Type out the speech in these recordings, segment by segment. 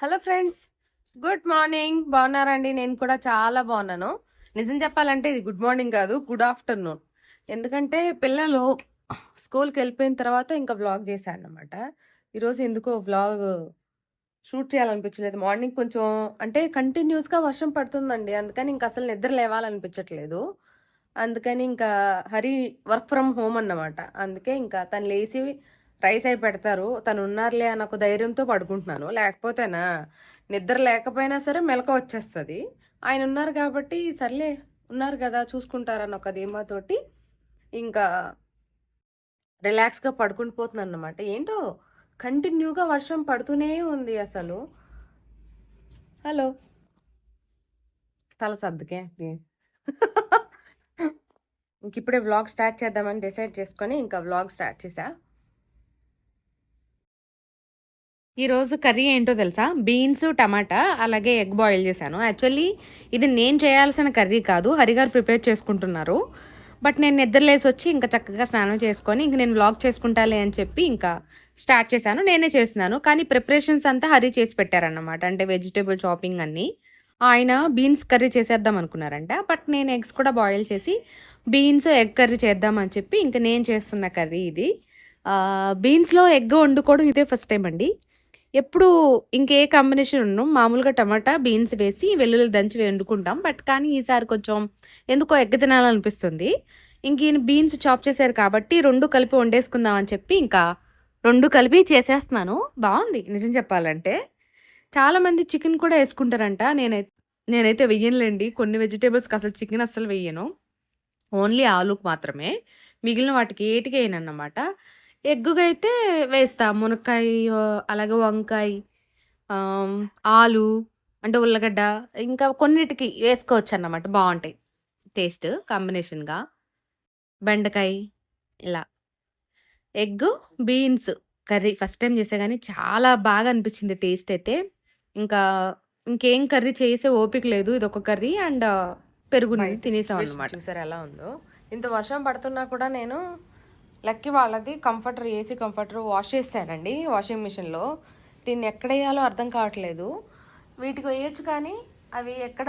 Hello friends good morning. బాగున్నారండి? నేను కూడా చాలా బాగున్నాను. నిజం చెప్పాలంటే ఇది గుడ్ మార్నింగ్ కాదు గుడ్ ఆఫ్టర్నూన్. ఎందుకంటే పిల్లలు స్కూల్కి వెళ్ళిపోయిన తర్వాత ఇంకా వ్లాగ్ చేశాను అనమాట ఈరోజు ఎందుకో వ్లాగ్ షూట్ చేయాలనిపించలేదు. మార్నింగ్ కొంచెం అంటే కంటిన్యూస్గా వర్షం పడుతుందండి. అందుకని ఇంకా అసలు నిద్ర లేవాలనిపించట్లేదు. అందుకని ఇంకా హరి వర్క్ ఫ్రమ్ హోమ్ అన్నమాట. అందుకే ఇంకా తను లేచి రైస్ అయి పెడతారు. తను ఉన్నారులే అన్న ఒక ధైర్యంతో పడుకుంటున్నాను. లేకపోతేనా నిద్ర లేకపోయినా సరే మెలక వచ్చేస్తుంది. ఆయన ఉన్నారు కాబట్టి సర్లే ఉన్నారు కదా చూసుకుంటారన్న ఒక ధీమాతోటి ఇంకా రిలాక్స్గా పడుకుని పోతున్నాను అనమాట ఏంటో కంటిన్యూగా వర్షం పడుతూనే ఉంది అసలు. హలో. తల సర్దుకే. ఇంక ఇప్పుడే వ్లాగ్ స్టార్ట్ చేద్దామని డిసైడ్ చేసుకొని ఇంకా వ్లాగ్ స్టార్ట్ చేసా ఈరోజు కర్రీ ఏంటో తెలుసా? బీన్స్ టమాటా అలాగే ఎగ్ బాయిల్ చేశాను. యాక్చువల్లీ ఇది నేను చేయాల్సిన కర్రీ కాదు. హరిగారు ప్రిపేర్ చేసుకుంటున్నారు. బట్ నేను నిద్రలేసి వచ్చి ఇంకా చక్కగా స్నానం చేసుకొని ఇంక నేను వ్లాగ్ చేసుకుంటాలే అని చెప్పి ఇంకా స్టార్ట్ చేశాను. నేనే చేస్తున్నాను. కానీ ప్రిపరేషన్స్ అంతా హరి చేసి పెట్టారన్నమాట. అంటే వెజిటేబుల్ చాపింగ్ అన్నీ. ఆయన బీన్స్ కర్రీ చేసేద్దాం అనుకున్నారంట. బట్ నేను ఎగ్స్ కూడా బాయిల్ చేసి బీన్స్ ఎగ్ కర్రీ చేద్దామని చెప్పి ఇంకా నేను చేస్తున్న కర్రీ ఇది. బీన్స్లో ఎగ్ వండుకోవడం ఇదే ఫస్ట్ టైం అండి. ఎప్పుడు ఇంకే కాంబినేషన్ ఉన్నాం మామూలుగా టమాటా బీన్స్ వేసి వెల్లుల్లి దంచి వండుకుంటాం. బట్ కానీ ఈసారి కొంచెం ఎందుకో ఎగ్ తినాలనిపిస్తుంది ఇంక ఈయన బీన్స్ చాప్ చేశారు కాబట్టి రెండు కలిపి వండేసుకుందాం అని చెప్పి ఇంకా రెండు కలిపి చేసేస్తున్నాను. బాగుంది నిజం చెప్పాలంటే. చాలామంది చికెన్ కూడా వేసుకుంటారంట. నేనైతే నేనైతే వెయ్యనులేండి. కొన్ని వెజిటేబుల్స్కి అసలు చికెన్ అస్సలు వెయ్యను. ఓన్లీ ఆలుకు మాత్రమే. మిగిలిన వాటికి ఏటికి వేయనన్నమాట ఎగ్గుగా అయితే వేస్తా. మునక్కాయ అలాగే వంకాయ ఆలు అంటే ఉల్లగడ్డ ఇంకా కొన్నిటికి వేసుకోవచ్చు అన్నమాట బాగుంటాయి టేస్ట్ కాంబినేషన్గా. బెండకాయ ఇలా. Egg beans curry. First time చేసా కానీ చాలా బాగా అనిపించింది టేస్ట్ అయితే. ఇంకా ఇంకేం కర్రీ చేసే ఓపిక లేదు. ఇది ఒక కర్రీ అండ్ పెరుగు తినేసాం అనమాట చూసారు ఎలా ఉందో? ఇంత వర్షం పడుతున్నా కూడా నేను లక్కీ వాళ్ళది కంఫర్టర్ ఏసీ కంఫర్టర్ వాష్ చేశానండి వాషింగ్ మిషన్లో. దీన్ని ఎక్కడ వేయాలో అర్థం కావట్లేదు. వీటికి వేయచ్చు కానీ అవి ఎక్కడ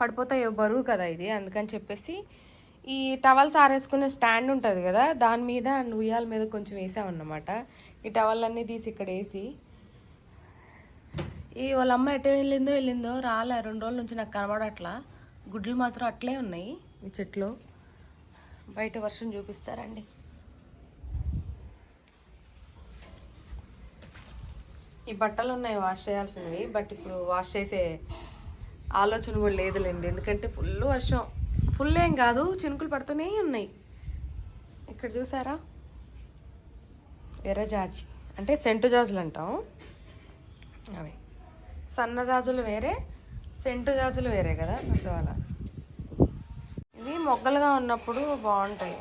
పడిపోతాయో బరువు కదా ఇది అందుకని చెప్పేసి ఈ టవల్స్ ఆరేసుకునే స్టాండ్ ఉంటుంది కదా దాని మీద అండ్ ఉయ్యాల మీద కొంచెం వేసామన్నమాట. ఈ టవల్ అన్నీ తీసి ఇక్కడ వేసి. ఈ వాళ్ళ అమ్మ ఎటు వెళ్ళిందో వెళ్ళిందో రాలే రెండు రోజుల నుంచి నాకు కనబడట్లా. గుడ్లు మాత్రం అట్లే ఉన్నాయి ఈ చెట్లు. బయట వర్షం చూపిస్తారండి. ఈ బట్టలు ఉన్నాయి వాష్ చేయాల్సినవి బట్ ఇప్పుడు వాష్ చేసే ఆలోచన కూడా లేదులేండి. ఎందుకంటే ఫుల్ వర్షం. ఫుల్ ఏం కాదు చినుకులు పడుతూనే ఉన్నాయి. ఇక్కడ చూసారా? ఎర్రజాజి అంటే సెంటు జాజులు అంటాం. అవి. సన్న జాజులు వేరే సెంటు జాజులు వేరే కదా? సో అలా. ఇవి మొగ్గలుగా ఉన్నప్పుడు బాగుంటాయి.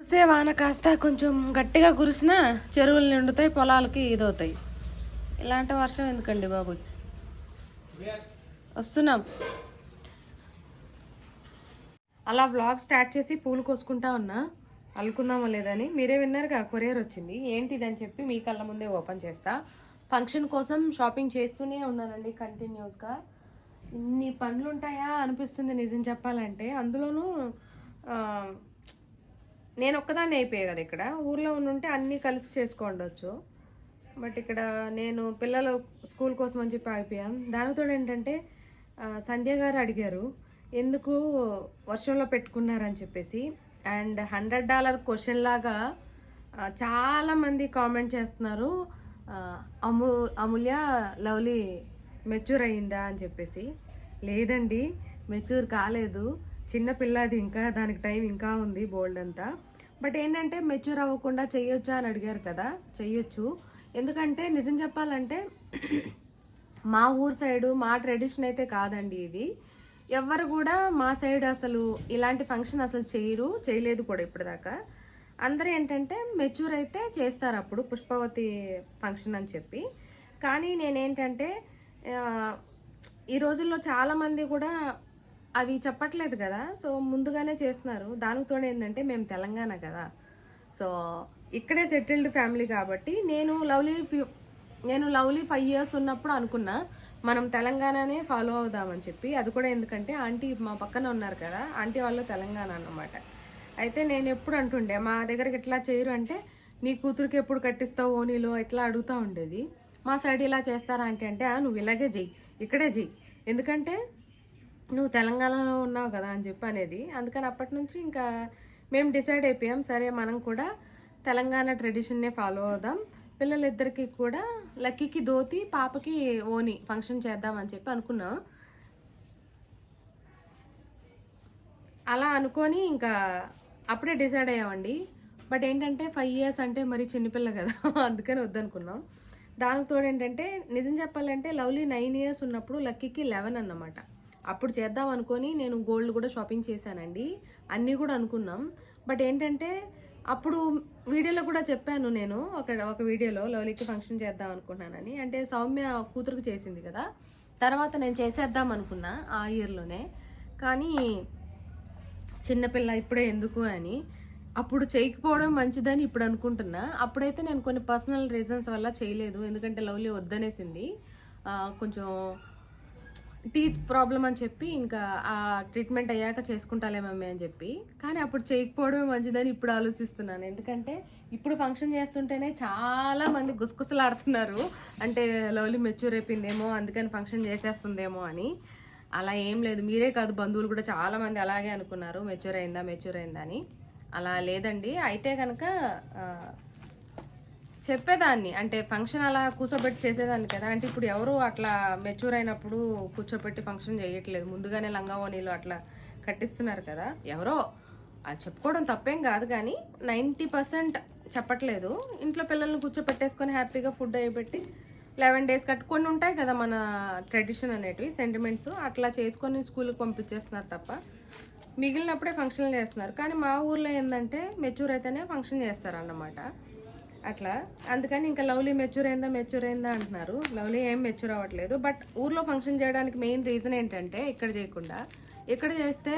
కురిసే వాన కాస్త కొంచెం గట్టిగా కురిసినా చెరువులు నిండుతాయి పొలాలకి ఇదవుతాయి. ఇలాంటి వర్షం ఎందుకండి బాబు? వస్తున్నాం. అలా వ్లాగ్ స్టార్ట్ చేసి పూలు కోసుకుంటా ఉన్నా. అల్లుకుందామో లేదని? మీరే విన్నారుగా కొరియర్ వచ్చింది. ఏంటిది అని చెప్పి మీ కళ్ళ ముందే ఓపెన్ చేస్తా. ఫంక్షన్ కోసం షాపింగ్ చేస్తూనే ఉన్నానండి కంటిన్యూస్గా. ఇన్ని పనులు ఉంటాయా అనిపిస్తుంది నిజం చెప్పాలంటే. అందులోనూ నేను ఒక్కదాన్ని అయిపోయాయి కదా ఇక్కడ. ఊర్లో ఉంటే అన్నీ కలిసి చేసుకోండొచ్చు బట్ ఇక్కడ నేను పిల్లలు స్కూల్ కోసం అని చెప్పి ఆగిపోయాం. దానితో ఏంటంటే సంధ్య గారు అడిగారు ఎందుకు వర్షంలో పెట్టుకున్నారని చెప్పేసి అండ్ హండ్రెడ్ డాలర్ క్వశ్చన్ లాగా చాలామంది కామెంట్ చేస్తున్నారు అము అమూల్య లవ్లీ మెచ్యూర్ అయిందా అని చెప్పేసి. లేదండి మెచ్యూర్ కాలేదు. చిన్న పిల్లది ఇంకా దానికి టైం ఇంకా ఉంది బోల్డ్ అంతా. బట్ ఏంటంటే మెచ్యూర్ అవ్వకుండా చెయ్యొచ్చా అని అడిగారు కదా చెయ్యొచ్చు. ఎందుకంటే నిజం చెప్పాలంటే మా ఊరు సైడు మా ట్రెడిషన్ అయితే కాదండి ఇది. ఎవ్వరు కూడా మా సైడ్ అసలు ఇలాంటి ఫంక్షన్ అసలు చేయరు చేయలేదు కూడా ఇప్పటిదాకా. అందరూ ఏంటంటే మెచ్యూర్ అయితే చేస్తారు అప్పుడు పుష్పవతి ఫంక్షన్ అని చెప్పి. కానీ నేనేంటంటే ఈ రోజుల్లో చాలామంది కూడా అవి చెప్పట్లేదు కదా. సో ముందుగానే చేస్తున్నారు. దానితో ఏంటంటే మేము తెలంగాణ కదా. సో ఇక్కడే సెటిల్డ్ ఫ్యామిలీ కాబట్టి నేను లవ్లీ నేను లవ్లీ ఫైవ్ ఇయర్స్ ఉన్నప్పుడు అనుకున్నా. మనం తెలంగాణనే ఫాలో అవుదామని చెప్పి అది కూడా ఎందుకంటే ఆంటీ మా పక్కన ఉన్నారు కదా ఆంటీ వాళ్ళు తెలంగాణ అన్నమాట. అయితే నేను ఎప్పుడు అంటుండే మా దగ్గరికి ఎట్లా చేయరు అంటే నీ కూతురికి ఎప్పుడు కట్టిస్తావు ఓనీలో ఇట్లా అడుగుతూ ఉండేది. మా సైడ్ ఇలా చేస్తారా అంటే అంటే "ఆ, నువ్వు ఇలాగే చెయ్యి ఇక్కడే చెయ్యి. ఎందుకంటే నువ్వు తెలంగాణలో ఉన్నావు కదా అని చెప్పి అనేది. అందుకని అప్పటి నుంచి ఇంకా మేము డిసైడ్ అయిపోయాం సరే మనం కూడా తెలంగాణ ట్రెడిషన్నే ఫాలో అవుదాం. పిల్లలిద్దరికి కూడా లక్కీకి ధోతి పాపకి ఓని ఫంక్షన్ చేద్దాం అని చెప్పి అనుకున్నాం. అలా అనుకొని ఇంకా అప్పుడే డిసైడ్ అయ్యామండి. బట్ ఏంటంటే ఫైవ్ ఇయర్స్ అంటే మరి చిన్నపిల్ల కదా అందుకని వద్దనుకున్నాం. దానికి తోడు ఏంటంటే నిజం చెప్పాలంటే లవ్లీ నైన్ ఇయర్స్ ఉన్నప్పుడు లక్కీకి లెవెన్ అన్నమాట. అప్పుడు చేద్దాం అనుకొని నేను గోల్డ్ కూడా షాపింగ్ చేశానండి. అన్నీ కూడా అనుకున్నాం. బట్ ఏంటంటే అప్పుడు వీడియోలో కూడా చెప్పాను నేను అక్కడ ఒక వీడియోలో లవ్లీకి ఫంక్షన్ చేద్దాం అనుకున్నానని. అంటే సౌమ్య కూతురుకు చేసింది కదా. తర్వాత నేను చేసేద్దాం అనుకున్నా ఆ ఇయర్లోనే కానీ చిన్నపిల్ల ఇప్పుడే ఎందుకు అని. అప్పుడు చేయకపోవడం మంచిదని ఇప్పుడు అనుకుంటున్నా. అప్పుడైతే నేను కొన్ని పర్సనల్ రీజన్స్ వల్ల చేయలేదు. ఎందుకంటే లవ్లీ వద్దనేసింది. కొంచెం టీత్ ప్రాబ్లం అని చెప్పి ఇంకా ఆ ట్రీట్మెంట్ అయ్యాక చేసుకుంటాలే మమ్మీ అని చెప్పి. కానీ అప్పుడు చేయకపోవడమే మంచిదని ఇప్పుడు ఆలోచిస్తున్నాను. ఎందుకంటే ఇప్పుడు ఫంక్షన్ చేస్తుంటేనే చాలా మంది గుసగుసలాడుతున్నారు. అంటే లవ్లీ మెచ్యూర్ అయిపోయిందేమో అందుకని ఫంక్షన్ చేసేస్తుందేమో అని. అలా ఏం లేదు. మీరే కాదు బంధువులు కూడా చాలా మంది అలాగే అనుకున్నారు. మెచ్యూర్ అయిందా మెచ్యూర్ అయిందా అని. అలా లేదండి. అయితే కనుక చెప్పేదాన్ని. అంటే ఫంక్షన్ అలా కూర్చోబెట్టి చేసేదాన్ని కదా. అంటే ఇప్పుడు ఎవరు అట్లా మెచ్యూర్ అయినప్పుడు కూర్చోబెట్టి ఫంక్షన్ చేయట్లేదు. ముందుగానే లంగా ఓనీలు అట్లా కట్టిస్తున్నారు కదా. ఎవరో అది చెప్పుకోవడం తప్పేం కాదు కానీ నైంటీ పర్సెంట్ చెప్పట్లేదు. ఇంట్లో పిల్లల్ని కూర్చోపెట్టేసుకొని హ్యాపీగా ఫుడ్ అయ్యి పెట్టి లెవెన్ డేస్ కట్ కొన్ని ఉంటాయి కదా మన ట్రెడిషన్ అనేటివి సెంటిమెంట్స్ అట్లా చేసుకొని స్కూల్కి పంపించేస్తున్నారు తప్ప మిగిలినప్పుడే ఫంక్షన్లు చేస్తున్నారు. కానీ మా ఊర్లో ఏంటంటే మెచ్యూర్ అయితేనే ఫంక్షన్ చేస్తారు అన్నమాట అట్లా. అందుకని ఇంకా లవ్లీ మెచ్యూర్ అయిందా మెచ్యూర్ అయిందా అంటున్నారు. లవ్లీ ఏం మెచ్యూర్ అవ్వట్లేదు. బట్ ఊర్లో ఫంక్షన్ చేయడానికి మెయిన్ రీజన్ ఏంటంటే ఇక్కడ చేయకుండా. ఇక్కడ చేస్తే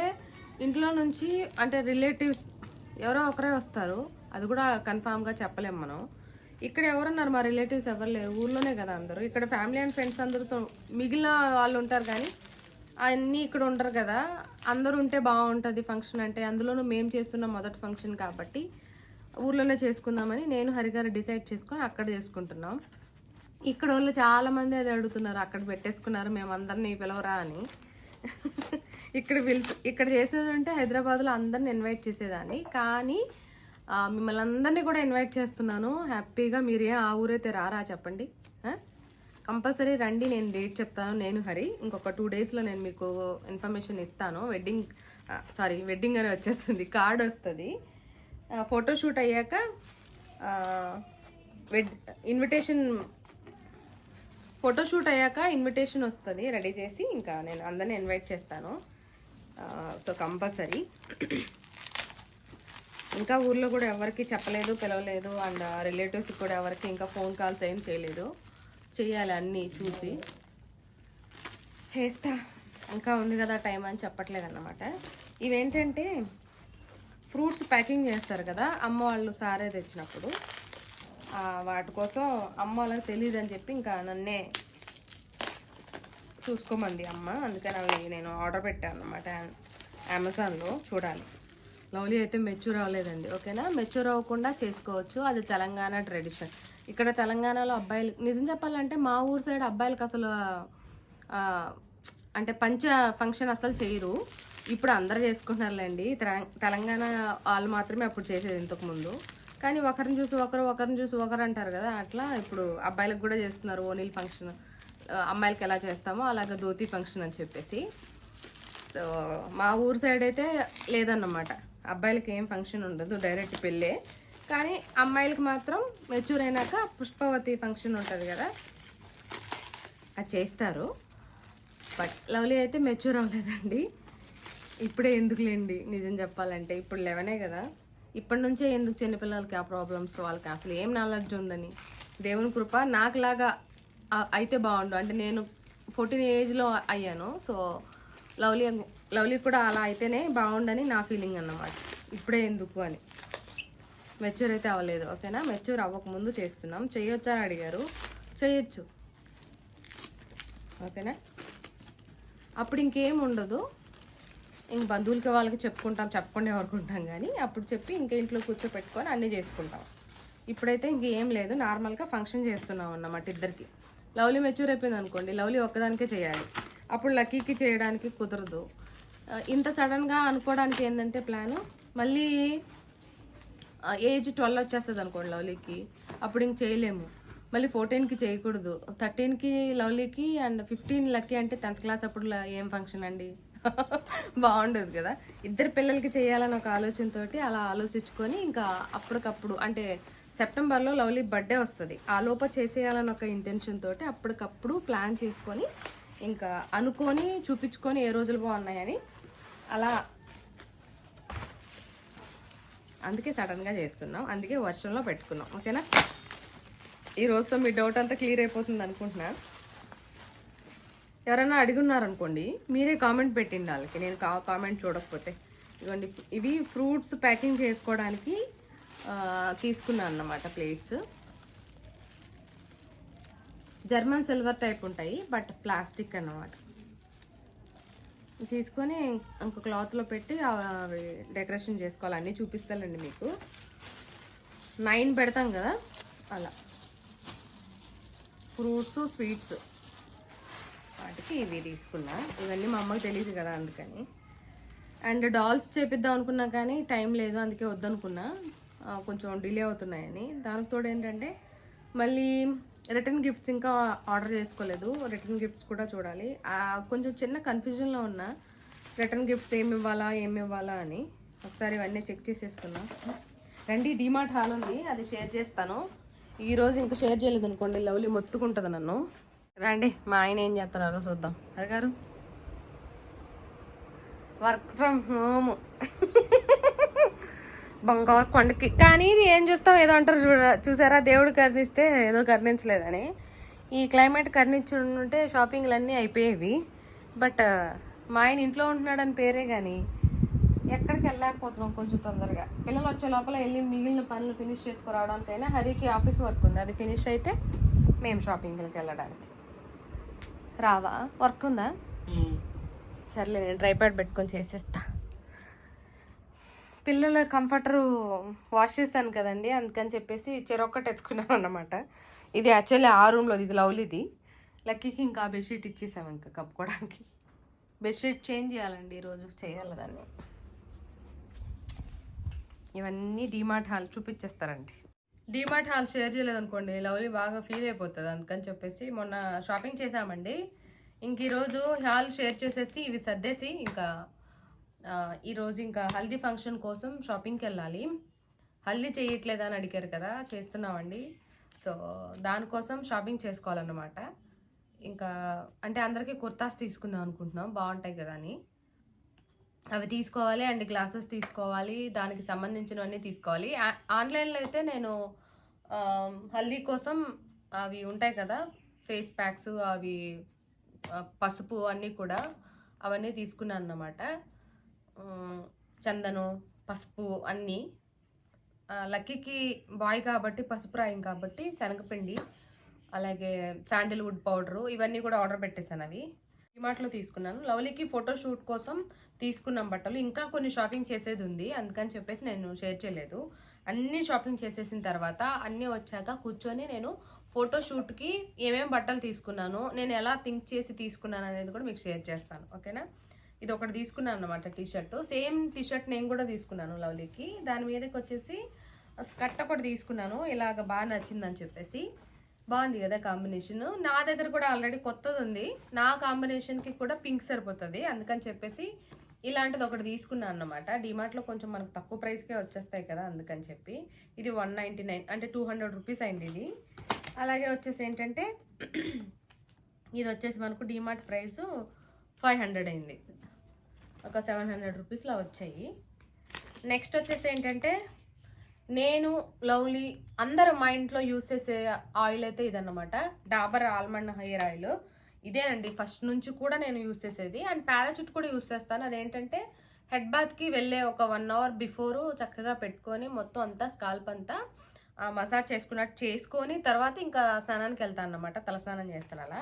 ఇంట్లో నుంచి అంటే రిలేటివ్స్ ఎవరో ఒకరే వస్తారు. అది కూడా కన్ఫామ్గా చెప్పలేం మనం. ఇక్కడ ఎవరున్నారు? మా రిలేటివ్స్ ఎవరు లేరు? ఊర్లోనే కదా అందరూ. ఇక్కడ ఫ్యామిలీ అండ్ ఫ్రెండ్స్ అందరూ మిగిలిన వాళ్ళు ఉంటారు కానీ అన్నీ ఇక్కడ ఉండరు కదా. అందరూ ఉంటే బాగుంటుంది ఫంక్షన్ అంటే. అందులోనూ మేము చేస్తున్న మొదటి ఫంక్షన్ కాబట్టి ఊర్లోనే చేసుకుందామని నేను హరిగారు డిసైడ్ చేసుకొని అక్కడ చేసుకుంటున్నాం. ఇక్కడ వాళ్ళు చాలామంది అది అడుగుతున్నారు అక్కడ పెట్టేసుకున్నారు మేము అందరినీ పిలవరా అని. ఇక్కడ పిలిచి ఇక్కడ చేసేదంటే హైదరాబాద్లో అందరిని ఇన్వైట్ చేసేదాన్ని. కానీ మిమ్మల్ని అందరినీ కూడా ఇన్వైట్ చేస్తున్నాను. హ్యాపీగా మీరు ఏ ఆ ఊరైతే రారా చెప్పండి. కంపల్సరీ రండి నేను డేట్ చెప్తాను నేను హరి. ఇంకొక టూ డేస్లో నేను మీకు ఇన్ఫర్మేషన్ ఇస్తాను. వెడ్డింగ్ సారీ వెడ్డింగ్ అని వచ్చేస్తుంది కార్డ్ వస్తుంది. ఫోటోషూట్ అయ్యాక వెడ్ ఇన్విటేషన్ ఫోటోషూట్ అయ్యాక ఇన్విటేషన్ వస్తుంది రెడీ చేసి ఇంకా నేను అందరిని ఇన్వైట్ చేస్తాను. సో కంపల్సరీ ఇంకా ఊర్లో కూడా ఎవరికి చెప్పలేదు పిలవలేదు అండ్ రిలేటివ్స్కి కూడా ఎవరికి ఇంకా ఫోన్ కాల్స్ ఏం చేయలేదు. చేయాలి అన్నీ చూసి. చేస్తా. ఇంకా ఉంది కదా టైం అని చెప్పట్లేదు అన్నమాట ఇవేంటంటే ఫ్రూట్స్ ప్యాకింగ్ చేస్తారు కదా అమ్మ వాళ్ళు సారే తెచ్చినప్పుడు. వాటి కోసం అమ్మ వాళ్ళకి తెలియదు అని చెప్పి ఇంకా నన్నే చూసుకోమంది అమ్మ. అందుకని అవి నేను ఆర్డర్ పెట్టాను అనమాట అమెజాన్లో చూడాలి. లవ్లీ అయితే మెచ్యూర్ అవ్వలేదండి ఓకేనా? మెచ్యూర్ అవ్వకుండా చేసుకోవచ్చు. అది తెలంగాణ ట్రెడిషన్. ఇక్కడ తెలంగాణలో అబ్బాయిలు నిజం చెప్పాలంటే మా ఊరు సైడ్ అబ్బాయిలకు అసలు అంటే పంచ ఫంక్షన్ అసలు చేయరు. ఇప్పుడు అందరు చేసుకుంటున్నారులేండి. తెలంగాణ వాళ్ళు మాత్రమే అప్పుడు చేసేది ఇంతకుముందు. కానీ ఒకరిని చూసి ఒకరు ఒకరిని చూసి ఒకరు అంటారు కదా అట్లా ఇప్పుడు అబ్బాయిలకు కూడా చేస్తున్నారు ఓనీల్ ఫంక్షన్. అమ్మాయిలకి ఎలా చేస్తామో అలాగే ధోతి ఫంక్షన్ అని చెప్పేసి. సో మా ఊరు సైడ్ అయితే లేదన్నమాట. అబ్బాయిలకి ఏం ఫంక్షన్ ఉండదు డైరెక్ట్ పెళ్ళే. కానీ అమ్మాయిలకి మాత్రం మెచ్యూర్ అయినాక పుష్పవతి ఫంక్షన్ ఉంటుంది కదా అది చేస్తారు. బట్ లవ్లీ అయితే మెచ్యూర్ అవ్వలేదండి. ఇప్పుడే ఎందుకులేండి? నిజం చెప్పాలంటే ఇప్పుడు లెవెనే కదా. ఇప్పటి నుంచే ఎందుకు చిన్నపిల్లలకి ఆ ప్రాబ్లమ్స్ వాళ్ళకి అసలు ఏం నాలెడ్జ్ ఉందని? దేవుని కృప నాకులాగా అయితే బాగుండు. అంటే నేను ఫోర్టీన్ ఏజ్లో అయ్యాను. సో లవ్లీ లవ్లీ కూడా అలా అయితేనే బాగుండని నా ఫీలింగ్ అన్నమాట. ఇప్పుడే ఎందుకు అని. మెచ్యూర్ అయితే అవ్వలేదు ఓకేనా? మెచ్యూర్ అవ్వకముందు చేస్తున్నాం. చేయొచ్చా అని అడిగారు. చేయొచ్చు. ఓకేనా? అప్పుడు ఇంకేం ఉండదు. ఇంక బంధువులకి వాళ్ళకి చెప్పుకుంటాం చెప్పకుండా ఎవరుకుంటాం కానీ అప్పుడు చెప్పి ఇంక ఇంట్లో కూర్చోపెట్టుకొని అన్నీ చేసుకుంటాం. ఇప్పుడైతే ఇంకేం లేదు నార్మల్గా ఫంక్షన్ చేస్తున్నాం అన్నమాట ఇద్దరికి. లవ్లీ మెచ్యూర్ అయిపోయింది అనుకోండి లవ్లీ ఒక్కదానికే చేయాలి. అప్పుడు లక్కీకి చేయడానికి కుదరదు. ఇంత సడన్గా అనుకోవడానికి ఏంటంటే ప్లాను మళ్ళీ ఏజ్ ట్వెల్వ్ వచ్చేస్తుంది అనుకోండి లవ్లీకి అప్పుడు ఇంక చేయలేము. మళ్ళీ ఫోర్టీన్కి చేయకూడదు. థర్టీన్కి లవ్లీకి అండ్ ఫిఫ్టీన్ లక్కీ అంటే టెన్త్ క్లాస్ అప్పుడు ఏం ఫంక్షన్ అండి బాగుండదు కదా. ఇద్దరు పిల్లలకి చేయాలని ఒక ఆలోచనతోటి అలా ఆలోచించుకొని ఇంకా అప్పటికప్పుడు అంటే సెప్టెంబర్లో లవ్లీ బర్త్డే వస్తుంది. ఆ లోప చేసేయాలని ఒక ఇంటెన్షన్ తోటి అప్పటికప్పుడు ప్లాన్ చేసుకొని ఇంకా అనుకొని చూపించుకొని ఏ రోజులు బాగున్నాయని అలా అందుకే సడన్గా చేస్తున్నాం. అందుకే వర్షంలో పెట్టుకున్నాం. ఓకేనా? ఈ రోజుతో మీ డౌట్ అంతా క్లియర్ అయిపోతుంది అనుకుంటున్నాను. ఎవరైనా అడిగి ఉన్నారనుకోండి మీరే కామెంట్ పెట్టిండి వాళ్ళకి. నేను కా కామెంట్ చూడకపోతే. ఇదిగోండి ఇవి ఫ్రూట్స్ ప్యాకింగ్ చేసుకోవడానికి తీసుకున్నాను అన్నమాట ప్లేట్స్. జర్మన్ సిల్వర్ టైప్ ఉంటాయి బట్ ప్లాస్టిక్ అన్నమాట. తీసుకొని ఇంకో క్లాత్లో పెట్టి అవి డెకరేషన్ చేసుకోవాలి. అన్నీ చూపిస్తానండి మీకు. నైన్ పెడతాం కదా అలా. Fruits sweets. వాటికి ఇవి తీసుకున్నా. ఇవన్నీ మా అమ్మకి తెలియదు కదా అందుకని. అండ్ డాల్స్ చేపిద్దాం అనుకున్నా కానీ టైం లేదు అందుకే వద్దనుకున్నా. కొంచెం డిలే అవుతున్నాయని. దానికి తోడు ఏంటంటే మళ్ళీ రిటర్న్ గిఫ్ట్స్ ఇంకా ఆర్డర్ చేసుకోలేదు. రిటర్న్ గిఫ్ట్స్ కూడా చూడాలి. కొంచెం చిన్న కన్ఫ్యూజన్లో ఉన్నా రిటర్న్ గిఫ్ట్స్ ఏమి ఇవ్వాలా ఏమి ఇవ్వాలా అని. ఒకసారి ఇవన్నీ చెక్ చేసేసుకున్నా. రండి డిమార్ట్ హాల్ ఉంది. అది షేర్ చేస్తాను. ఈరోజు ఇంకా షేర్ చేయలేదు అనుకోండి లవ్లీ మొత్తుకుంటుంది నన్ను. రండి మా ఆయన ఏం చేస్తున్నారో చూద్దాం. అరగారు? వర్క్ ఫ్రమ్ హోమ్ బంగారు కొండకి. కానీ ఇది ఏం చూస్తాం? ఏదో అంటారు చూడ చూసారా? దేవుడు కర్ణిస్తే ఏదో కర్ణించలేదని. ఈ క్లైమేట్ కర్ణించుంటే షాపింగ్లు అన్నీ అయిపోయేవి. బట్ మా ఆయన ఇంట్లో ఉంటున్నాడని పేరే కానీ ఎక్కడికి వెళ్ళలేకపోతున్నాం కొంచెం తొందరగా. పిల్లలు వచ్చే లోపల వెళ్ళి మిగిలిన పనులు ఫినిష్ చేసుకురావడానికైనా హరికి ఆఫీస్ వర్క్ ఉంది. అది ఫినిష్ అయితే మేము షాపింగ్కి వెళ్ళడానికి. రావా? వర్క్ ఉందా? సర్లే నేను డ్రై ప్యాడ్ పెట్టుకొని చేసేస్తా. పిల్లల కంఫర్టర్ వాష్ చేశాను కదండి అందుకని చెప్పేసి చెరొక్క తెచ్చుకున్నాను అన్నమాట. ఇది యాక్చువల్లీ ఆ రూమ్లో ఇది లవ్లీది లక్కీకి ఇంకా బెడ్షీట్ ఇచ్చేసాము ఇంకా కప్పుకోవడానికి. బెడ్షీట్ చేంజ్ చేయాలండి ఈరోజు చేయాలి దాన్ని. ఇవన్నీ డీమార్ట్ హాల్ చూపించేస్తారండి. డీమార్ట్ హాల్ షేర్ చేయలేదు అనుకోండి లవ్లీ బాగా ఫీల్ అయిపోతుంది అందుకని చెప్పేసి మొన్న షాపింగ్ చేసామండి ఇంక ఈరోజు హాల్ షేర్ చేసేసి ఇవి సర్దేసి ఇంకా ఈరోజు ఇంకా హల్దీ ఫంక్షన్ కోసం షాపింగ్కి వెళ్ళాలి. హల్దీ చేయట్లేదని అడిగారు కదా చేస్తున్నామండి. సో దానికోసం షాపింగ్ చేసుకోవాలన్నమాట. ఇంకా అంటే అందరికీ కుర్తాస్ తీసుకుందాం అనుకుంటున్నాం బాగుంటాయి కదా అని. అవి తీసుకోవాలి అండ్ గ్లాసెస్ తీసుకోవాలి దానికి సంబంధించినవన్నీ తీసుకోవాలి. ఆన్లైన్లో అయితే నేను హల్దీ కోసం అవి ఉంటాయి కదా ఫేస్ ప్యాక్స్ అవి పసుపు అన్నీ కూడా అవన్నీ తీసుకున్నాను అన్నమాట. చందను పసుపు అన్నీ. లక్కీకి బాయ్ కాబట్టి పసుపు రాయం కాబట్టి శనగపిండి అలాగే శాండిల్వుడ్ పౌడరు ఇవన్నీ కూడా ఆర్డర్ పెట్టేశాను అవి. డిమార్ట్లో తీసుకున్నాను. లవ్లీకి ఫోటోషూట్ కోసం తీసుకున్నాం బట్టలు. ఇంకా కొన్ని షాపింగ్ చేసేది ఉంది. అందుకని చెప్పేసి నేను షేర్ చేయలేదు. అన్ని షాపింగ్ చేసేసిన తర్వాత అన్నీ వచ్చాక కూర్చొని నేను ఫోటోషూట్కి ఏమేమి బట్టలు తీసుకున్నాను నేను ఎలా థింక్ చేసి తీసుకున్నాను అనేది కూడా మీకు షేర్ చేస్తాను. ఓకేనా? ఇది ఒకటి తీసుకున్నాను అనమాట T shirt same T shirt నేను కూడా తీసుకున్నాను లవ్లీకి. దాని మీదకి వచ్చేసి స్కర్ట్ ఒకటి తీసుకున్నాను. ఇలాగ బాగా నచ్చిందని చెప్పేసి. బాగుంది కదా కాంబినేషన్. నా దగ్గర కూడా ఆల్రెడీ కొత్తది ఉంది నా కాంబినేషన్కి కూడా పింక్ సరిపోతుంది. అందుకని చెప్పేసి ఇలాంటిది ఒకటి తీసుకున్నాను అనమాట డిమార్ట్లో కొంచెం మనకు తక్కువ ప్రైస్కే వచ్చేస్తాయి కదా అందుకని చెప్పి. ఇది వన్ నైంటీ నైన్ అంటే టూ హండ్రెడ్ రూపీస్ అయింది ఇది. అలాగే వచ్చేసి ఏంటంటే ఇది వచ్చేసి మనకు డిమార్ట్ ప్రైస్ ఫైవ్ హండ్రెడ్ అయింది. ఒక సెవెన్ హండ్రెడ్ రూపీస్లో వచ్చాయి. నెక్స్ట్ వచ్చేసి ఏంటంటే నేను లవ్లీ అందరు మా ఇంట్లో యూస్ చేసే ఆయిల్ అయితే ఇదన్నమాట. డాబర్ ఆల్మండ్ హెయిర్ ఆయిల్ ఇదేనండి ఫస్ట్ నుంచి కూడా నేను యూస్ చేసేది. అండ్ పారాచూట్ కూడా యూస్ చేస్తాను. అదేంటంటే హెడ్ బాత్కి వెళ్ళే ఒక వన్ అవర్ బిఫోర్ చక్కగా పెట్టుకొని మొత్తం అంతా స్కాల్ప్ అంతా మసాజ్ చేసుకున్నట్టు చేసుకొని తర్వాత ఇంకా స్నానానికి వెళ్తాను అనమాట తలస్నానం చేస్తాను అలా.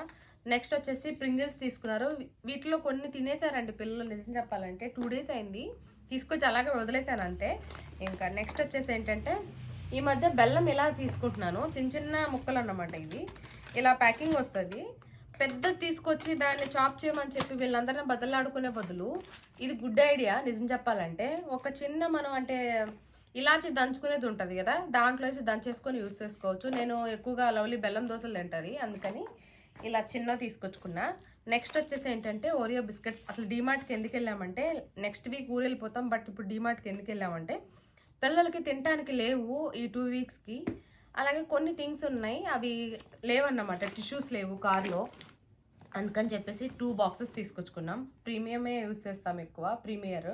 నెక్స్ట్ వచ్చేసి ప్రింగిల్స్ తీసుకున్నారు. వీటిలో కొన్ని తినేసారండి పిల్లలు. నిజం చెప్పాలంటే టూ డేస్ అయింది. తీసుకొచ్చి అలాగే వదిలేసాను అంతే. ఇంకా నెక్స్ట్ వచ్చేసి ఏంటంటే ఈ మధ్య బెల్లం ఇలా తీసుకుంటున్నాను. చిన్న చిన్న ముక్కలు అన్నమాట ఇది ఇలా ప్యాకింగ్ వస్తుంది. పెద్ద తీసుకొచ్చి దాన్ని చాప్ చేయమని చెప్పి వీళ్ళందరినీ బదలాడుకునే బదులు ఇది గుడ్ ఐడియా నిజం చెప్పాలంటే. ఒక చిన్న మనం అంటే ఇలాచి దంచుకునేది ఉంటుంది కదా దాంట్లో వేసి దంచేసుకొని యూస్ చేసుకోవచ్చు. నేను ఎక్కువగా లవ్లీ బెల్లం దోశలు తింటుంది అందుకని ఇలా చిన్న తీసుకొచ్చుకున్నా. నెక్స్ట్ వచ్చేసి ఏంటంటే ఓరియో బిస్కెట్స్ అసలు డీమార్ట్కి ఎందుకు వెళ్ళామంటే నెక్స్ట్ వీక్ ఊరు వెళ్ళిపోతాం బట్ ఇప్పుడు డీమార్ట్కి ఎందుకు వెళ్ళామంటే పిల్లలకి తినడానికి లేవు ఈ టూ వీక్స్కి అలాగే కొన్ని థింగ్స్ ఉన్నాయి అవి లేవన్నమాట టిష్యూస్ లేవు కార్లో. అందుకని చెప్పేసి టూ బాక్సెస్ తీసుకొచ్చుకున్నాం. ప్రీమియమే యూస్ చేస్తాం ఎక్కువ ప్రీమియర్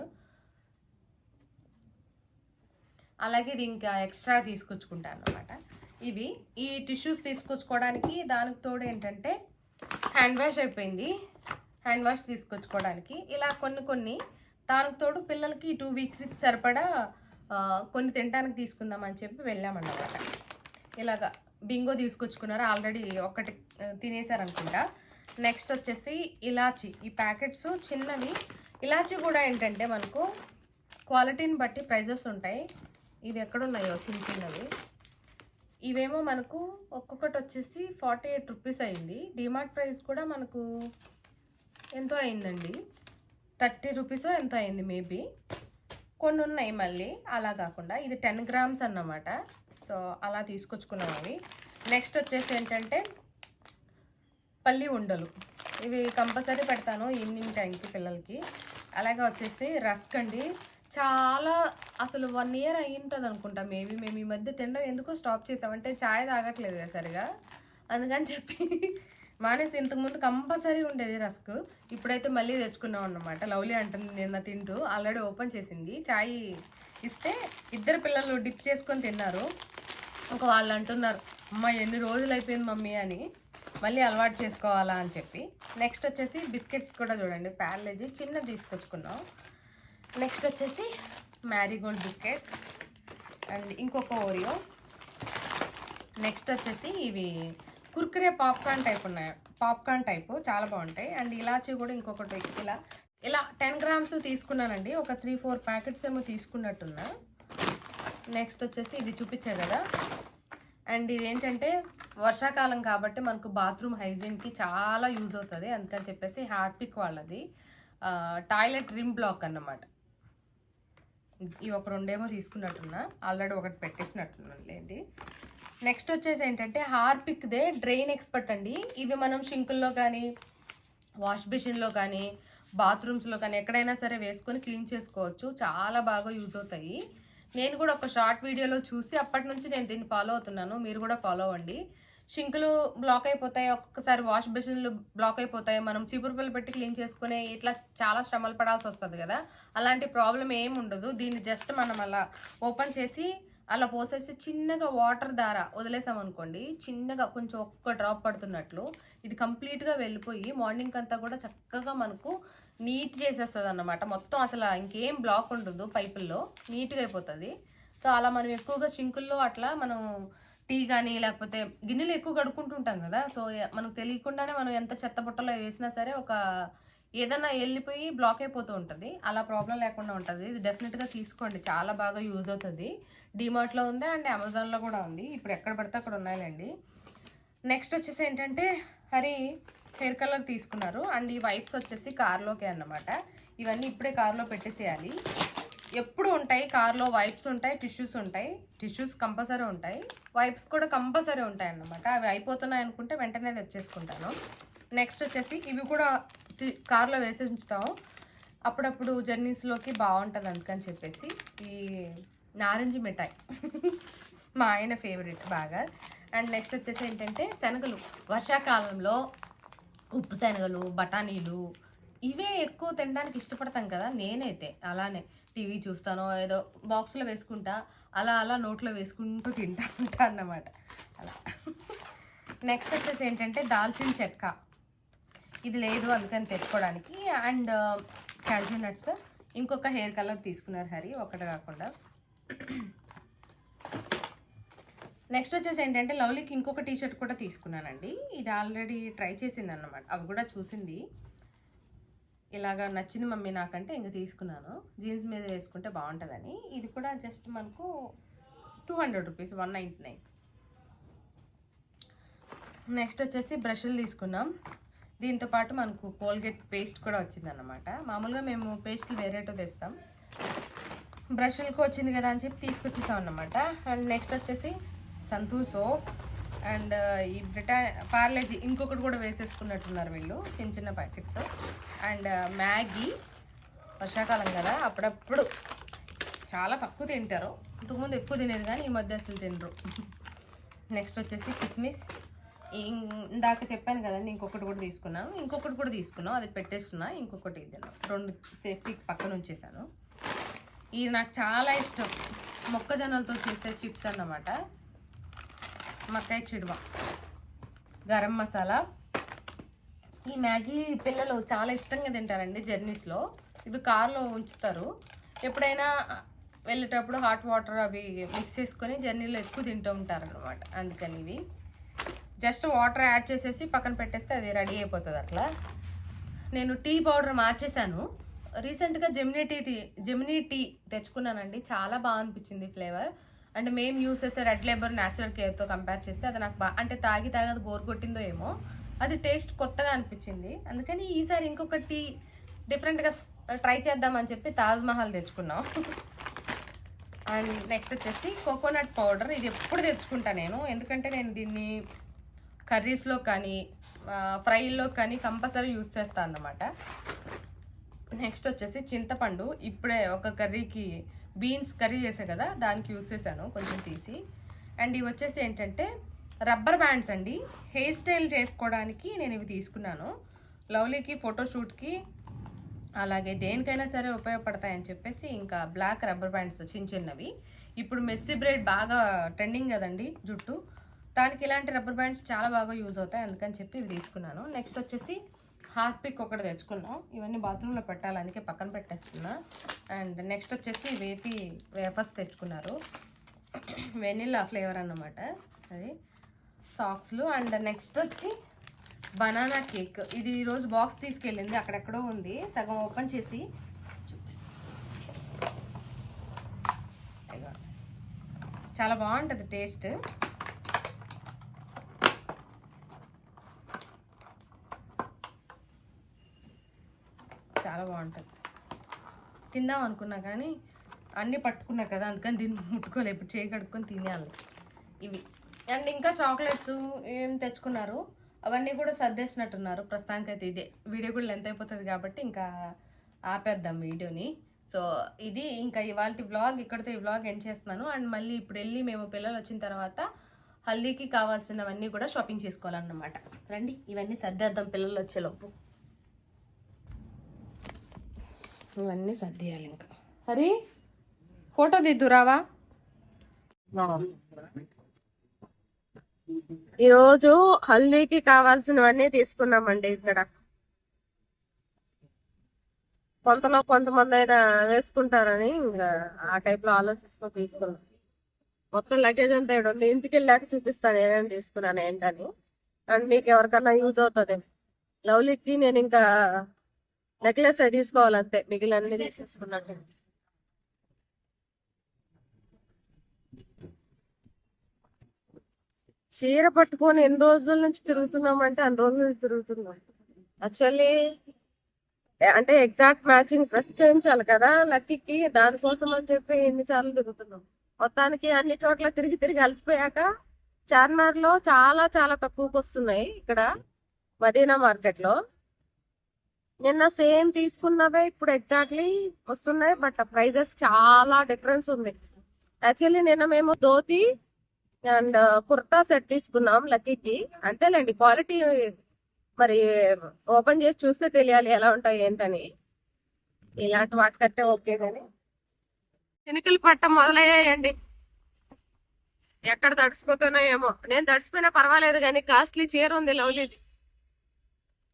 అలాగే ఇది ఇంకా ఎక్స్ట్రా తీసుకొచ్చుకుంటాను అనమాట ఇవి ఈ టిష్యూస్ తీసుకొచ్చుకోవడానికి దానికి తోడు ఏంటంటే హ్యాండ్ వాష్ అయిపోయింది. హ్యాండ్ వాష్ తీసుకొచ్చుకోవడానికి. ఇలా కొన్ని కొన్ని దానికి తోడు పిల్లలకి టూ వీక్స్కి సరిపడా కొన్ని తినడానికి తీసుకుందామని చెప్పి వెళ్ళామన్నమాట. ఇలాగా బింగో తీసుకొచ్చుకున్నారు? ఆల్రెడీ ఒకటి ఆ, తినేసారనుకుంటా. నెక్స్ట్ వచ్చేసి ఇలాచి. ఈ ప్యాకెట్స్ చిన్నవి. ఇలాచి కూడా ఏంటంటే మనకు క్వాలిటీని బట్టి ప్రైజెస్ ఉంటాయి. ఇవి ఎక్కడున్నాయో చిన్న చిన్నవి. ఇవేమో మనకు ఒక్కొక్కటి వచ్చేసి ఫార్టీ ఎయిట్ రూపీస్ అయింది. డిమార్ట్ ప్రైస్ కూడా మనకు ఎంతో అయిందండి. థర్టీ రూపీసో ఎంతో అయింది మేబీ కొన్ని ఉన్నాయి మళ్ళీ. అలా కాకుండా ఇది టెన్ గ్రామ్స్ అన్నమాట. సో అలా తీసుకొచ్చుకున్నాం అవి. నెక్స్ట్ వచ్చేసి ఏంటంటే పల్లి ఉండలు. ఇవి కంపల్సరీ పెడతాను ఈవినింగ్ టైంకి పిల్లలకి. అలాగే వచ్చేసి రస్క్ అండి. చాలా అసలు వన్ ఇయర్ అయ్యింటుంది అనుకుంటా. మేబీ మేము ఈ మధ్య తినడం ఎందుకో స్టాప్ చేసామంటే ఛాయ్ తాగట్లేదు కదా సరిగా. అందుకని చెప్పి మానేసి ఇంతకుముందు కంపల్సరీ ఉండేది రస్క్. ఇప్పుడైతే మళ్ళీ తెచ్చుకున్నాం అనమాట లవ్లీ అంటుంది నిన్న తింటూ. ఆల్రెడీ ఓపెన్ చేసింది. చాయ్ ఇస్తే ఇద్దరు పిల్లలు డిప్ చేసుకొని తిన్నారు. ఒక వాళ్ళు అంటున్నారు అమ్మ ఎన్ని రోజులు అయిపోయింది మమ్మీ అని. మళ్ళీ అలవాటు చేసుకోవాలా అని చెప్పి. నెక్స్ట్ వచ్చేసి బిస్కెట్స్ కూడా చూడండి. ప్యాలేజీ చిన్నది తీసుకొచ్చుకున్నాం. నెక్స్ట్ వచ్చేసి మ్యారీగోల్డ్ బిస్కెట్స్ అండ్ ఇంకొక ఓరియో. నెక్స్ట్ వచ్చేసి ఇవి కుర్కురే పాప్కార్న్ టైప్ ఉన్నాయి. పాప్కార్న్ టైప్ చాలా బాగుంటాయి. అండ్ ఇలాచి కూడా ఇంకొకటి ఇలా ఇలా టెన్ గ్రామ్స్ తీసుకున్నానండి. ఒక త్రీ ఫోర్ ప్యాకెట్స్ ఏమో తీసుకున్నట్టున్నా. నెక్స్ట్ వచ్చేసి ఇది చూపించా కదా. అండ్ ఇది ఏంటంటే వర్షాకాలం కాబట్టి మనకు బాత్రూమ్ హైజీన్కి చాలా యూజ్ అవుతుంది. అందుకని చెప్పేసి హార్పిక్ వాళ్ళది. టాయిలెట్ రిమ్ బ్లాక్ అన్నమాట. ఇవి ఒక రెండేమో తీసుకున్నట్టున్నా. ఆల్రెడీ ఒకటి పెట్టేసినట్టున్నాను లేండి నెక్స్ట్ వచ్చేసి ఏంటంటే హార్పిక్దే డ్రెయిన్ ఎక్స్పర్ట్ అండి. ఇవి మనం షింకుల్లో కానీ వాష్ బేసిన్లో కానీ బాత్రూమ్స్లో కానీ ఎక్కడైనా సరే వేసుకొని క్లీన్ చేసుకోవచ్చు. చాలా బాగా యూజ్ అవుతాయి. నేను కూడా ఒక షార్ట్ వీడియోలో చూసి అప్పటి నుంచి నేను దీన్ని ఫాలో అవుతున్నాను. మీరు కూడా ఫాలో అవ్వండి. షింకులు బ్లాక్ అయిపోతాయి ఒక్కొక్కసారి వాష్ బేసిన్లు బ్లాక్ అయిపోతాయి మనం చీపురు పిల్లలు పెట్టి క్లీన్ చేసుకునే ఇట్లా చాలా శ్రమలు పడాల్సి వస్తుంది కదా. అలాంటి ప్రాబ్లం ఏమి ఉండదు. దీన్ని జస్ట్ మనం అలా ఓపెన్ చేసి అలా పోసేసి చిన్నగా వాటర్ ద్వారా వదిలేసామనుకోండి చిన్నగా కొంచెం ఒక్క డ్రాప్ పడుతున్నట్లు ఇది కంప్లీట్గా వెళ్ళిపోయి మార్నింగ్ అంతా కూడా చక్కగా మనకు నీట్ చేసేస్తుంది అన్నమాట. మొత్తం అసలు ఇంకేం బ్లాక్ ఉండదు పైపుల్లో నీట్గా అయిపోతుంది. సో అలా మనం ఎక్కువగా షింకుల్లో అట్లా మనం టీ కానీ లేకపోతే గిన్నెలు ఎక్కువ కడుక్కుంటుంటాం కదా సో మనకు తెలియకుండానే మనం ఎంత చెత్త బుట్టలో వేసినా సరే ఒక ఏదైనా వెళ్ళిపోయి బ్లాక్ అయిపోతూ ఉంటుంది. అలా ప్రాబ్లం లేకుండా ఉంటుంది. ఇది డెఫినెట్గా తీసుకోండి. చాలా బాగా యూజ్ అవుతుంది. డిమార్ట్లో ఉంది అండ్ అమెజాన్లో కూడా ఉంది. ఇప్పుడు ఎక్కడ పడితే అక్కడ ఉన్నాయండి నెక్స్ట్ వచ్చేసి ఏంటంటే హరి హెయిర్ కలర్ తీసుకున్నారు. అండ్ ఈ వైప్స్ వచ్చేసి కార్లోకే అన్నమాట. ఇవన్నీ ఇప్పుడే కార్లో పెట్టేసేయాలి. ఎప్పుడు ఉంటాయి కార్లో వైప్స్ ఉంటాయి టిష్యూస్ ఉంటాయి టిష్యూస్ కంపల్సరీ ఉంటాయి. వైప్స్ కూడా కంపల్సరీ ఉంటాయి అన్నమాట అవి అయిపోతున్నాయి అనుకుంటే వెంటనే తెచ్చేసుకుంటాను. నెక్స్ట్ వచ్చేసి ఇవి కూడా కార్లో వేసి ఉంచుతాము. అప్పుడప్పుడు జర్నీస్లోకి బాగుంటుంది అందుకని చెప్పేసి ఈ నారింజ మిఠాయి. మా ఆయన ఫేవరెట్ బాగా. అండ్ నెక్స్ట్ వచ్చేసి ఏంటంటే శనగలు. వర్షాకాలంలో ఉప్పు శనగలు బఠానీలు ఇవే ఎక్కువ తినడానికి ఇష్టపడతాం కదా నేనైతే అలానే. టీవీ చూస్తాను ఏదో బాక్స్లో వేసుకుంటా అలా అలా నోట్లో వేసుకుంటూ తింటా ఉంటా అన్నమాట. అలా. నెక్స్ట్ వచ్చేసి ఏంటంటే దాల్చిన చెక్క. ఇది లేదు అందుకని తెచ్చుకోవడానికి. And calcium nuts. ఇంకొక హెయిర్ కలర్ తీసుకున్నారు హరి ఒకటి కాకుండా. నెక్స్ట్ వచ్చేసి ఏంటంటే లవ్లీకి ఇంకొక టీ షర్ట్ కూడా తీసుకున్నానండి. ఇది ఆల్రెడీ ట్రై చేసింది అన్నమాట అవి కూడా చూసింది. ఇలాగా నచ్చింది మమ్మీ నాకంటే ఇంక తీసుకున్నాను. జీన్స్ మీద వేసుకుంటే బాగుంటుందని. ఇది కూడా జస్ట్ మనకు two hundred rupees one ninety nine. Next వచ్చేసి బ్రష్లు తీసుకున్నాం. దీంతో పాటు మనకు కోల్గేట్ పేస్ట్ కూడా వచ్చిందన్నమాట. మామూలుగా మేము పేస్ట్లు వేరేటో తెస్తాం. బ్రష్లకు వచ్చింది కదా అని చెప్పి తీసుకొచ్చేసాం అన్నమాట అండ్ నెక్స్ట్ వచ్చేసి సంతూ సోప్. అండ్ ఈ బ్రిటా పార్లేజీ ఇంకొకటి కూడా వేసేసుకున్నట్టున్నారు వీళ్ళు చిన్న చిన్న ప్యాకెట్స్. అండ్ మ్యాగీ వర్షాకాలం కదా అప్పుడప్పుడు చాలా తక్కువ తింటారు. ఇంతకుముందు ఎక్కువ తినేది కానీ ఈ మధ్య అసలు తినరు. నెక్స్ట్ వచ్చేసి కిస్మిస్. ఇందాక చెప్పాను కదండి ఇంకొకటి కూడా తీసుకున్నాను. ఇంకొకటి కూడా తీసుకున్నాం అది పెట్టేస్తున్నా. ఇంకొకటి ఇది రెండు సేఫ్టీ పక్కన ఉంచేసాను ఇది నాకు చాలా ఇష్టం. మొక్కజొన్నలతో చేసే చిప్స్ అన్నమాట. మక్కాయ చిడువ. గరం మసాలా. ఈ మ్యాగీ పిల్లలు చాలా ఇష్టంగా తింటారండి జర్నీస్లో. ఇవి కార్లో ఉంచుతారు. ఎప్పుడైనా వెళ్ళేటప్పుడు హాట్ వాటర్ అవి మిక్స్ చేసుకొని జర్నీలో ఎక్కువ తింటూ ఉంటారు అనమాట అందుకని ఇవి. జస్ట్ వాటర్ యాడ్ చేసేసి పక్కన పెట్టేస్తే అది రెడీ అయిపోతుంది అట్లా. నేను టీ పౌడర్ మార్చేశాను. రీసెంట్గా జెమినీ టీ జెమినీ టీ తెచ్చుకున్నానండి. చాలా బాగా అనిపించింది ఫ్లేవర్. అండ్ మేము యూస్ చేసే రెడ్ లేబర్ న్యాచురల్ కేర్తో కంపేర్ చేస్తే అది నాకు బాగా అంటే తాగి తాగి అది బోర్ కొట్టిందో ఏమో అది టేస్ట్ కొత్తగా అనిపించింది. అందుకని ఈసారి ఇంకొకటి డిఫరెంట్గా ట్రై చేద్దామని చెప్పి తాజ్ మహల్ తెచ్చుకున్నాం. అండ్ నెక్స్ట్ వచ్చేసి కోకోనట్ పౌడర్ ఇది ఎప్పుడు తెచ్చుకుంటా నేను. ఎందుకంటే నేను దీన్ని కర్రీస్లో కానీ ఫ్రైల్లో కానీ కంపల్సరీ యూస్ చేస్తాను అన్నమాట. నెక్స్ట్ వచ్చేసి చింతపండు. ఇప్పుడే ఒక కర్రీకి బీన్స్ కర్రీ చేసే కదా దానికి యూస్ చేశాను కొంచెం తీసి. అండ్ ఇవి వచ్చేసి ఏంటంటే రబ్బర్ బ్యాండ్స్ అండి. హెయిర్ స్టైల్ చేసుకోవడానికి నేను ఇవి తీసుకున్నాను. లవ్లీకి ఫోటోషూట్కి అలాగే దేనికైనా సరే ఉపయోగపడతాయని చెప్పేసి ఇంకా బ్లాక్ రబ్బర్ బ్యాండ్స్ చిన్న చిన్నవి. ఇప్పుడు మెస్సీ బ్రెడ్ బాగా ట్రెండింగ్ కదండి జుట్టు. దానికి ఇలాంటి రబ్బర్ బ్యాండ్స్ చాలా బాగా యూజ్ అవుతాయి అందుకని చెప్పి ఇవి తీసుకున్నాను. నెక్స్ట్ వచ్చేసి హార్ట్ పిక్ ఒకటి తెచ్చుకున్నాం. ఇవన్నీ బాత్రూంలో పెట్టాలి అందుకే పక్కన పెట్టేస్తున్నా. అండ్ నెక్స్ట్ వచ్చేసి వేపి వేపర్స్ తెచ్చుకున్నారు. వెనిలా ఫ్లేవర్ అన్నమాట అది. సాక్స్లు. అండ్ నెక్స్ట్ వచ్చి బనానా కేక్. ఇది ఈరోజు బాక్స్ తీసుకెళ్ళింది అక్కడెక్కడో ఉంది. సగం ఓపెన్ చేసి చూపిస్తా. చాలా బాగుంటుంది టేస్ట్. చాలా బాగుంటుంది. తిందాం అనుకున్నా కానీ అన్నీ పట్టుకున్నా కదా అందుకని దీన్ని ముట్టుకోలే. ఇప్పుడు చేయి కడుక్కొని తినేయాలి. ఇవి. అండ్ ఇంకా చాక్లెట్స్ ఏం తెచ్చుకున్నారు? అవన్నీ కూడా సర్దేసినట్టున్నారు. ప్రస్తుతానికైతే ఇదే. వీడియో కూడా లెంత్ అయిపోతుంది కాబట్టి ఇంకా ఆపేద్దాం వీడియోని. సో ఇది ఇంకా ఇవాళ వ్లాగ్ ఇక్కడితో ఈ వ్లాగ్ ఎండ్ చేస్తున్నాను. అండ్ మళ్ళీ ఇప్పుడు వెళ్ళి మేము పిల్లలు వచ్చిన తర్వాత హల్దీకి కావాల్సినవన్నీ కూడా షాపింగ్ చేసుకోవాలన్నమాట. రండి. ఇవన్నీ సర్దేద్దాం పిల్లలు వచ్చేలోపు. ఇవన్నీ సర్దేయాలి ఇంకా. హరి ఫోటో దిద్దు రావా? ఈరోజు హల్దీకి కావాల్సినవన్నీ తీసుకున్నామండి ఇక్కడ. కొంతలో కొంతమంది అయినా వేసుకుంటారని ఇంకా ఆ టైప్లో ఆలోచించుకొని తీసుకున్నాం. మొత్తం లగేజ్ అంతా ఇక్కడ ఉంది. ఇంటికి వెళ్ళాక చూపిస్తాను ఏమేమి తీసుకున్నాను ఏంటని. అండ్ మీకు ఎవరికన్నా యూజ్ అవుతుంది. లవ్లీకి నేను ఇంకా నెక్లెస్ తీసుకోవాలి అంతే. మిగిలిన అన్ని తీసేసుకున్నట్టు చీర పట్టుకొని ఎన్ని రోజుల నుంచి తిరుగుతున్నామంటే అన్ని రోజుల నుంచి తిరుగుతున్నాం. యాక్చువల్లీ అంటే ఎగ్జాక్ట్ మ్యాచింగ్ డ్రెస్ చేయించాలి కదా లక్కీకి దానికోసం అని చెప్పి ఎన్నిసార్లు తిరుగుతున్నాం. మొత్తానికి అన్ని చోట్ల తిరిగి తిరిగి అలసిపోయాక చార్మినార్లో చాలా చాలా తక్కువకి వస్తున్నాయి ఇక్కడ మదీనా మార్కెట్లో నిన్న సేమ్ తీసుకున్నవే ఇప్పుడు ఎగ్జాక్ట్లీ వస్తున్నాయి బట్ ప్రైజెస్ చాలా డిఫరెన్స్ ఉంది. యాక్చువల్లీ నిన్న మేము dhoti and uh, kurta set తీసుకున్నాం లక్కీకి. అంతేలేండి క్వాలిటీ మరి ఓపెన్ చేసి చూస్తే తెలియాలి ఎలా ఉంటాయి ఏంటని. ఇలాంటి వాటికంటే ఓకే కానీ చినుకులు పట్టం మొదలయ్యాయండి. ఎక్కడ తడిసిపోతున్నాయేమో. ఏమో నేను తడిసిపోయినా పర్వాలేదు కానీ కాస్ట్లీ చీర ఉంది లవ్లీది.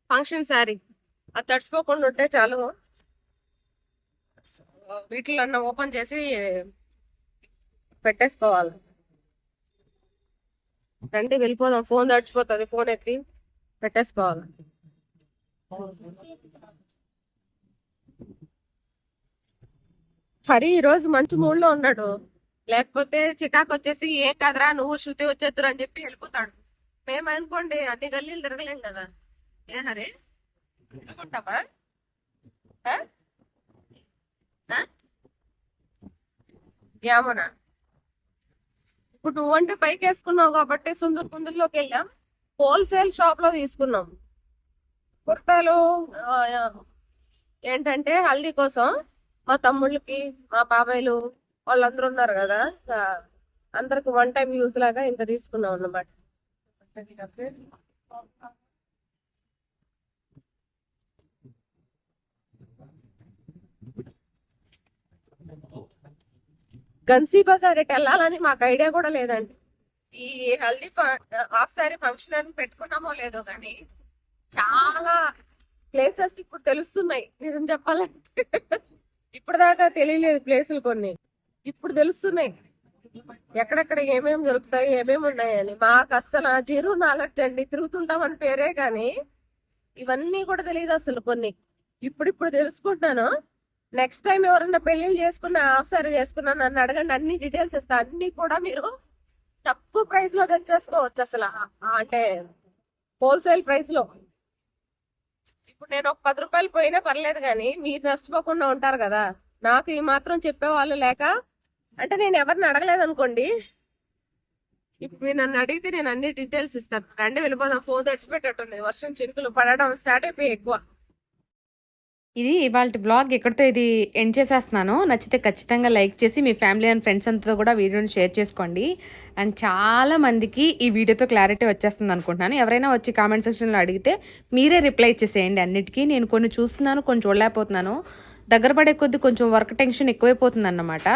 ఫంక్షన్ శారీ. అది తడిసిపోకుండా ఉంటే చాలు. వీటిలో అన్న ఓపెన్ చేసి పెట్టేసుకోవాలి. రండి వెళ్ళిపోదాం. ఫోన్ తడిచిపోతుంది ఫోన్ ఎత్తి పెట్టేసుకోవాలి. హరి ఈ రోజు మంచి మూడ్లో ఉన్నాడు. లేకపోతే చికాకు వచ్చేసి ఏం కదరా నువ్వు శృతి వచ్చేద్దురు అని చెప్పి వెళ్ళిపోతాడు. మేము అనుకోండి అన్ని గల్లీలు తిరగలేం కదా. ఏ హరే? అనుకుంటామా ఏమోనా ఇప్పుడు నువ్వంటే పైకి వేసుకున్నావు కాబట్టి సుందర్ కుందుల్లోకి వెళ్ళాం. హోల్సేల్ షాప్లో తీసుకున్నాం. కుర్తాలు ఏంటంటే హల్దీ కోసం మా తమ్ముళ్ళకి మా బాబాయ్లు వాళ్ళందరూ ఉన్నారు కదా. అందరికి వన్ టైం యూజ్ లాగా ఇంకా తీసుకున్నాం అన్నమాట. గన్సీ బజార్ ఎటు వెళ్ళాలని మాకు ఐడియా కూడా లేదండి. ఈ హల్దీ హాఫ్ సారీ ఫంక్షన్ అని పెట్టుకున్నామో లేదో కానీ చాలా ప్లేసెస్ ఇప్పుడు తెలుస్తున్నాయి నిజం చెప్పాలంటే. ఇప్పటిదాకా తెలియలేదు ప్లేసులు కొన్ని. ఇప్పుడు తెలుస్తున్నాయి. ఎక్కడెక్కడ ఏమేమి దొరుకుతాయి ఏమేమి ఉన్నాయని. మాకు అస్సలు జీరో నాలెడ్జ్ అండి. తిరుగుతుంటామని పేరే కానీ ఇవన్నీ కూడా తెలియదు అసలు కొన్ని. ఇప్పుడు ఇప్పుడు తెలుసుకుంటాను. నెక్స్ట్ టైం ఎవరైనా పెళ్ళి చేసుకున్నా హాఫ్ సారీ చేసుకున్నా నన్ను అడగండి అన్ని డీటెయిల్స్ ఇస్తా. అన్ని కూడా మీరు తక్కువ ప్రైస్లో తెచ్చేసుకోవచ్చు అసలు. అంటే హోల్సేల్ ప్రైస్లో. ఇప్పుడు నేను ఒక పది రూపాయలు పోయినా పర్లేదు కానీ మీరు నష్టపోకుండా ఉంటారు కదా. నాకు ఈ మాత్రం చెప్పేవాళ్ళు లేక అంటే నేను ఎవరిని అడగలేదు అనుకోండి. ఇప్పుడు మీరు నన్ను అడిగితే నేను అన్ని డీటెయిల్స్ ఇస్తాను. రండి వెళ్ళిపోదాం. ఫోన్ తెచ్చిపెట్టేటుంది వర్షం చినుకులు పడడం స్టార్ట్ అయిపోయి ఎక్కువ. ఇది ఇవాళ బ్లాగ్ ఎక్కడితో ఇది ఎండ్ చేసేస్తున్నాను నచ్చితే ఖచ్చితంగా లైక్ చేసి మీ ఫ్యామిలీ అండ్ ఫ్రెండ్స్ అంతా కూడా వీడియోని షేర్ చేసుకోండి. అండ్ చాలా మందికి ఈ వీడియోతో క్లారిటీ వచ్చేస్తుంది అనుకుంటున్నాను. ఎవరైనా వచ్చి కామెంట్ సెక్షన్లో అడిగితే మీరే రిప్లై చేసేయండి. అన్నిటికీ నేను కొన్ని చూస్తున్నాను కొన్ని చూడలేకపోతున్నాను. దగ్గర పడే కొద్దీ కొంచెం వర్క్ టెన్షన్ ఎక్కువైపోతుంది అన్నమాట